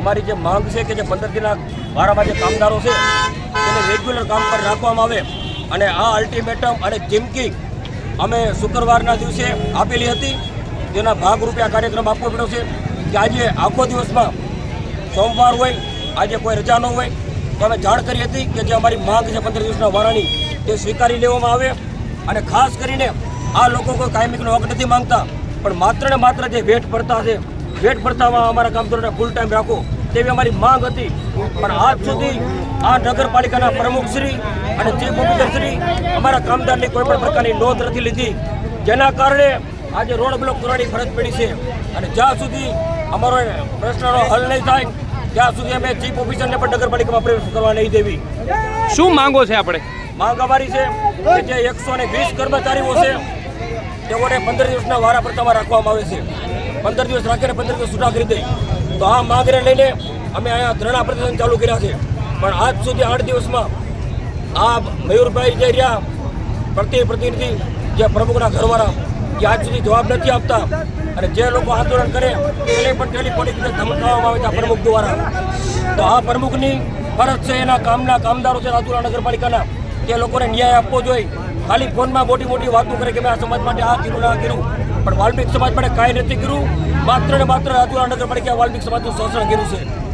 અમારી જે માંગ છે કે જે પંદર દિનના વારામાં જે કામદારો છે, તેને રેગ્યુલર કામ પર રાખવામાં આવે. અને આ અલ્ટિમેટમ અને ચીમકી અમે શુક્રવારના દિવસે આપેલી હતી. જેના ભાગરૂપે આ કાર્યક્રમ આપવો પડ્યો છે કે આજે આખો દિવસમાં સોમવાર હોય, આજે કોઈ રજા ન હોય, તો અમે જાણ કરી હતી કે જે અમારી માંગ છે પંદર દિવસના વારાની, તે સ્વીકારી લેવામાં આવે. અને ખાસ કરીને આ લોકો કોઈ કાયમિકનો હક નથી માંગતા, પણ માત્ર ને માત્ર જે વેઠ પડતા છે વેટ ભરતામાં અમારા કામદારોને ફૂલ ટાઈમ રાખો. તેવી અમારી માંગ હતી. પણ આજ સુધી આ નગરપાલિકાના પ્રમુખશ્રી અને ચીફ ઓફિસરશ્રી અમારા કામદારની કોઈ પણ પ્રકારની નોંધ નથી લીધી. જેના કારણે આજે રોડ બ્લોક કરવાની ફરજ પડી છે. અને જ્યાં સુધી અમારો પ્રશ્નનો હલ નહીં થાય ત્યાં સુધી અમે ચીફ ઓફિસરને પણ નગરપાલિકામાં પ્રવેશ કરવા નહીં દેવી. શું માંગો છે આપણે? માંગ અમારી છે કે જે એકસો ને વીસ કર્મચારીઓ છે તેઓને પંદર દિવસના વારા પ્રથામાં રાખવામાં આવે છે. પંદર દિવસ રાખીને પંદર દિવસ છૂટા કરી દઈ. તો આ માંગને લઈને અમે અહીંયા ધરણા પ્રદર્શન ચાલુ કર્યા છે. પણ આજ સુધી આઠ દિવસમાં આ મયુરભાઈ જે રહ્યા, પ્રતિ પ્રતિનિધિ જે પ્રમુખના ઘરવાળા, એ આજ સુધી જવાબ નથી આપતા. અને જે લોકો આંદોલન કરે તેને પણ ટેલિફોનિક રીતે ધમકાવવામાં આવે છે આ પ્રમુખ દ્વારા. તો આ પ્રમુખની ફરજ છે એના કામના કામદારો છે રાજુલા નગરપાલિકાના. તે લોકોને ન્યાય આપવો જોઈએ. ખાલી ફોનમાં મોટી મોટી વાતો કરે કે મેં આ સમાજ માટે આ કર્યું આ કર્યું. પણ વાલ્મિક સમાજ માટે કાંઈ નથી કર્યું. માત્ર ને માત્ર રાજુલા નગરપાલિકા વાલ્મિક સમાજનું શોષણ કર્યું છે.